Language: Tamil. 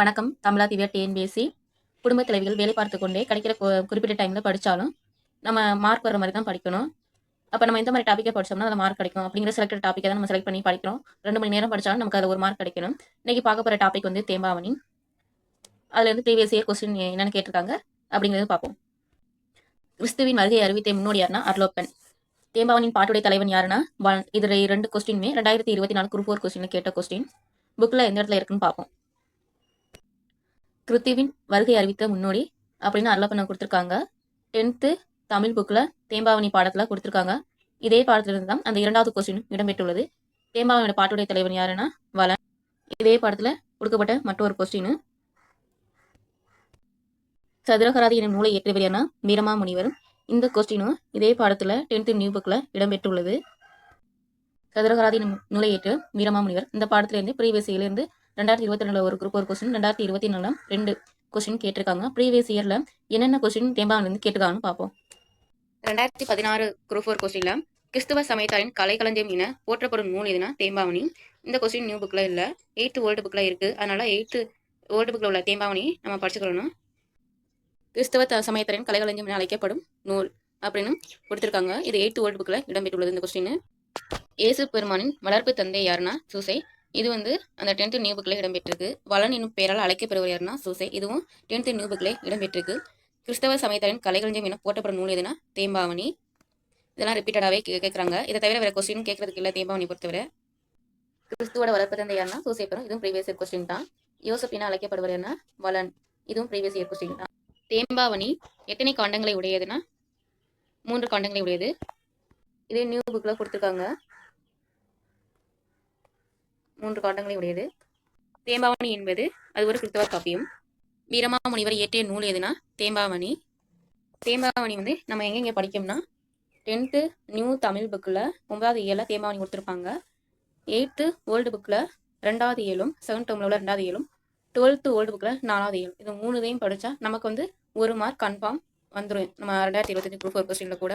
வணக்கம். தமிழா திவ்யா டிஎன்பிஎஸ்சி குடும்ப தலைவிகள் வேலை பார்த்து கொண்டே கிடைக்கிற குறிப்பிட்ட டைமில் படித்தாலும் நம்ம மார்க் வர மாதிரி தான் படிக்கணும். அப்போ நம்ம எந்த மாதிரி டாப்பிக்கை படிச்சோம்னா அந்த மார்க் கிடைக்கும். அப்படிங்கிற செலக்டட் டாப்பிக்கை தான் நம்ம செலக்ட் பண்ணி படிக்கிறோம். ரெண்டு மணி நேரம் படித்தாலும் நமக்கு அதில் ஒரு மார்க் கிடைக்கணும். இன்னைக்கு பார்க்க போகிற டாபிக் வந்து தேம்பாவணி. அதில் வந்து ப்ரீவியஸ் இயர் கொஸ்டின் என்னென்னு கேட்டிருக்காங்க? அப்படிங்கிறது பார்ப்போம். கிறிஸ்துவின் வருகை அறிவித்த முன்னோடி யாருன்னா? அர்லோப்பன். தேம்பாவனின் பாட்டுடைய தலைவன் யாருன்னா? இதில் இதுல ரெண்டு கொஸ்டினுமே ரெண்டாயிரத்தி இருபத்தி நாலு குரூப் ஃபோர் கொஸ்டின் கேட்ட கொஸ்டின் புக்கில் எந்த இடத்துல இருக்குன்னு பார்ப்போம். கிருத்திவின் வருகை அறிவித்த முன்னோடி அப்படின்னு அருளப்பண்ண கொடுத்துருக்காங்க. டென்த்து தமிழ் புக்கில் தேம்பாவணி பாடத்தில் கொடுத்துருக்காங்க. இதே பாடத்திலிருந்து தான் அந்த இரண்டாவது கொஸ்டின் இடம்பெற்றுள்ளது. தேம்பாவனியோட பாட்டுடைய தலைவன் யாருன்னா வளன் இதே பாடத்தில் கொடுக்கப்பட்ட மற்றொரு கொஸ்டின் சதுரகராதி எனும் நூலை இயற்றியவர் யாருன்னா வீரமா முனிவரும் இந்த கொஸ்டினும் இதே பாடத்தில் டென்த்து நியூ புக்கில் இடம்பெற்றுள்ளது. சதுரகராதி நூலை ஏற்ற வீரமா முனிவர் இந்த பாடத்திலிருந்து ப்ரீவியஸ் இயர்லேருந்து ரெண்டாயிரத்தி இருபத்தி ரெண்டுல ஒரு குரூப் ஒரு கொஸ்டின் ரெண்டாயிரத்தி இருபத்தி நாலில் ரெண்டு கொஸ்டின் கேட்டிருக்காங்க. ப்ரீவியஸ் இயரில் என்னென்ன கொஸ்டின் தேம்பாவிலிருந்து கேட்டிருக்காங்கன்னு பார்ப்போம். ரெண்டாயிரத்தி பதினாறு குரூப் ஃபோர் கொஸ்டினில் கிறிஸ்துவ சமயத்தாரின் கலைக்களஞ்சியம் என போற்றப்படும் நூல் எதுனா தேம்பாவணி. இந்த கொஸ்டின் நியூ புக்கில் இல்லை. எயித்து ஓல்டு புக்கில் இருக்குது அதனால் எயித்து ஓல்டு புக்கில் உள்ள தேம்பாவணி நம்ம படிச்சுக்கணும். கிறிஸ்தவ த- சமயத்தாரின் கலைக்களஞ்சியம் என அழைக்கப்படும் நூல் அப்படின்னு கொடுத்துருக்காங்க. இது எயித்து ஓல்டு புக்கில் இடம்பெற்றுள்ளது இந்த கொஸ்டின் இயேசு பெருமானின் வளர்ப்பு தந்தை யாருன்னா? சூசை. இது வந்து அந்த டென்த்து நியூ புக்கில் இடம்பெற்றிருக்கு. வளன் என்னும் பெயரால் அழைக்கப்படுவர் யாருன்னா சூசை. இதுவும் டென்த்து நியூ புக்கில் இடம்பெற்றிருக்கு. கிறிஸ்தவ சமயத்தாரின் கலைகளஞ்சியம் என போட்டப்படும் நூல் எதுனா தேம்பாவணி. இதெல்லாம் ரிப்பீட்டடாகவே கேட்குறாங்க இதை தவிர வேறு கொஸ்டின் கேட்கறதுக்கு இல்லை தேம்பாவணி பொறுத்தவரை. கிறிஸ்துவோட வளர்ப்பு தந்தை யாருன்னா சூசை பெறும். இதுவும் ப்ரீவியஸ் இயர் கொஸ்டின் தான். யோசப் என அழைக்கப்படுவர் யாருன்னா வளன். இதுவும் ப்ரீவியஸ் இயர் கொஸ்டின் தான். தேம்பாவணி எத்தனை காண்டங்களை உடையதுன்னா மூன்று காண்டங்களை உடையது. இதே நியூ புக்கில் கொடுத்துருக்காங்க. மூன்று காண்டங்களை உடையது. தேம்பாவணி என்பது அது ஒரு கிறிஸ்தவ காப்பியம். வீரமாமுனிவர் இயற்றிய நூல் எதுனா? தேம்பாவணி. தேம்பாவணி வந்து நம்ம எங்கெங்கே படிக்கோம்னா டென்த்து நியூ தமிழ் புக்கில் ஒன்பதாவது இயலில் தேம்பாவணி கொடுத்துருப்பாங்க. எயித்து ஓல்டு புக்கில் ரெண்டாவது இயலும் செவன்த் டேர்மில் உள்ள ரெண்டாவது இயலும் டுவெல்த்து ஓல்டு புக்கில் நாலாவது இயல் இது மூணுதையும் படித்தா நமக்கு வந்து ஒரு மார்க் கன்ஃபார்ம் வந்துடும் நம்ம ரெண்டாயிரத்தி இருபத்தஞ்சு குரூப் ஃபோர் கொஸ்டினில் கூட.